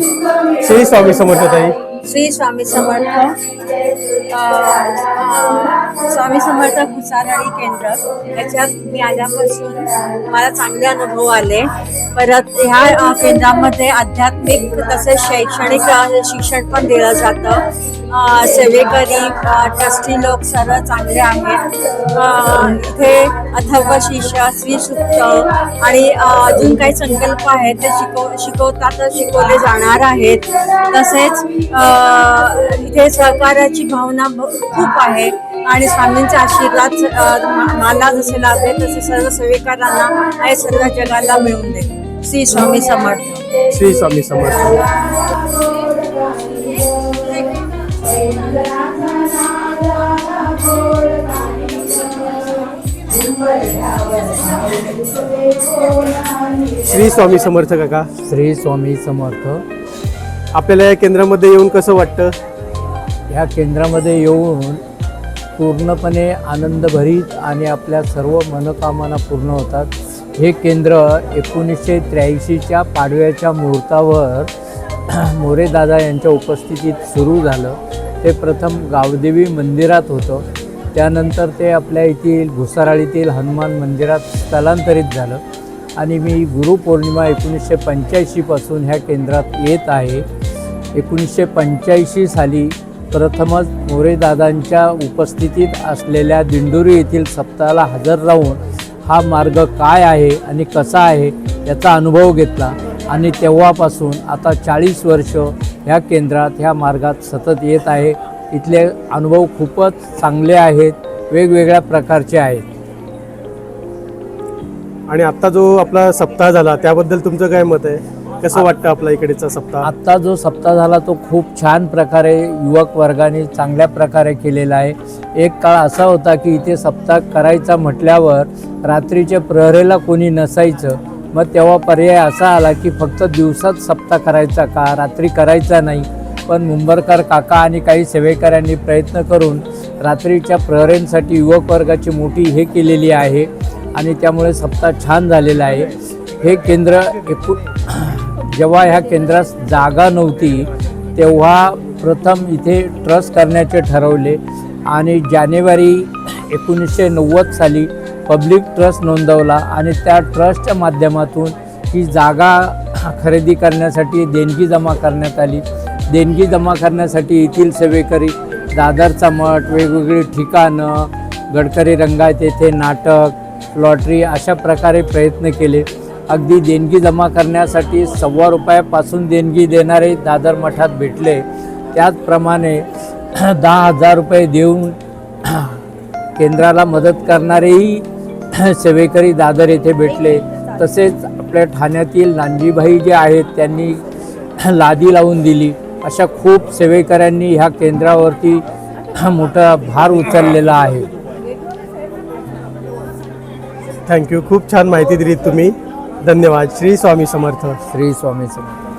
श्री स्वामी समर्थ ताई. श्री स्वामी समर्थ. स्वामी समर्थ भुसारळी केंद्र. याच्यात मी आल्यापासून मला चांगले अनुभव आले. परत ह्या केंद्रामध्ये आध्यात्मिक तसेच शैक्षणिक शिक्षण पण दिलं जातं. सेवेकरी ट्रस्टी लोक सर्व चांगले आहेत. इथे अथर्व शिष्य श्रीसुक्त आणि अजून काही संकल्प आहेत ते शिकव शिकवतात शिकवले जाणार आहेत. तसेच इथे सहकार्याची भावना खूप आहे. आणि स्वामींचे आशीर्वाद मला जसे लाभले तसे सर्व सेवेकरांना आणि सर्व जगाला मिळून दे. श्री स्वामी समर्थ. श्री स्वामी समर्थ. श्री स्वामी समर्थ काका. श्री स्वामी समर्थ. आपल्याला या केंद्रामध्ये येऊन कसं वाटतं? ह्या केंद्रामध्ये येऊन पूर्णपणे आनंदभरीत आणि आपल्या सर्व मनोकामना पूर्ण होतात. हे केंद्र एकोणीसशे त्र्याऐंशीच्या पाडव्याच्या मुहूर्तावर मोरेदादा यांच्या उपस्थितीत सुरू झालं. ते प्रथम गावदेवी मंदिरात होतं. त्यानंतर ते आपल्या येथील भुसाराळीतील हनुमान मंदिरात स्थलांतरित झालं. आणि मी गुरुपौर्णिमा एकोणीसशे पंच्याऐंशीपासून ह्या केंद्रात येत आहे. एकोणीसशे पंच्याऐंशी साली प्रथमच मोरेदादांच्या उपस्थितीत असलेल्या दिंडोरी येथील सप्ताहाला हजर राहून हा मार्ग काय आहे आणि कसा आहे याचा अनुभव घेतला. आणि तेव्हापासून आता चाळीस वर्ष ह्या केंद्रात ह्या मार्गात सतत येत आहे. इथले अनुभव खूपच चांगले आहेत वेगवेगळ्या प्रकारचे आहेत. आणि आत्ता जो आपला सप्ताह झाला त्याबद्दल तुमचं काय मत आहे? कसं वाटतं आपला इकडेचा सप्ताह? आत्ता जो सप्ताह झाला तो खूप छान प्रकारे युवक वर्गाने चांगल्या प्रकारे केलेला आहे. एक काळ असा होता की इथे सप्ताह करायचा म्हटल्यावर रात्रीच्या प्रहरेला कोणी नसायचं. मग तेव्हा पर्याय असा आला की फक्त दिवसात सप्ताह करायचा का रात्री करायचा नाही. पण मुंबरकर काका आणि काही सेवेकऱ्यांनी प्रयत्न करून रात्रीच्या प्रहरेंसाठी युवक वर्गाची मोठी हे केलेली आहे. आणि त्यामुळे सप्ताह छान झालेला आहे. हे केंद्र एकूण जेव्हा ह्या केंद्रात जागा नव्हती तेव्हा प्रथम इथे ट्रस्ट करण्याचे ठरवले आणि जानेवारी एकोणीसशे नव्वद साली पब्लिक ट्रस्ट नोंदवला आणि त्या ट्रस्टच्या माध्यमातून ही जागा खरेदी करण्यासाठी देणगी जमा करण्यात आली. देणगी जमा करण्यासाठी येथील सेवेकरी दादरचा मठ वेगवेगळी ठिकाणं गडकरी रंगायत येथे नाटक लॉटरी अशा प्रकारे प्रयत्न केले. अगदी देणगी जमा करण्यासाठी सव्वा रुपयापासून देणगी देणारे दादर मठात भेटले. त्याचप्रमाणे दहा हजार रुपये देऊन केंद्राला मदत करणारेही सेवेकरी दादर येथे भेटले. तसेच आपल्या ठाण्यातील नानजीभाई जे आहेत त्यांनी लादी लावून दिली. अशा खूप सेवेकऱ्यांनी ह्या केंद्रावरती मोठा भार उचललेला आहे. थँक्यू खूप छान माहिती दिली तुम्ही. धन्यवाद. श्री स्वामी समर्थ. श्री स्वामी समर्थ.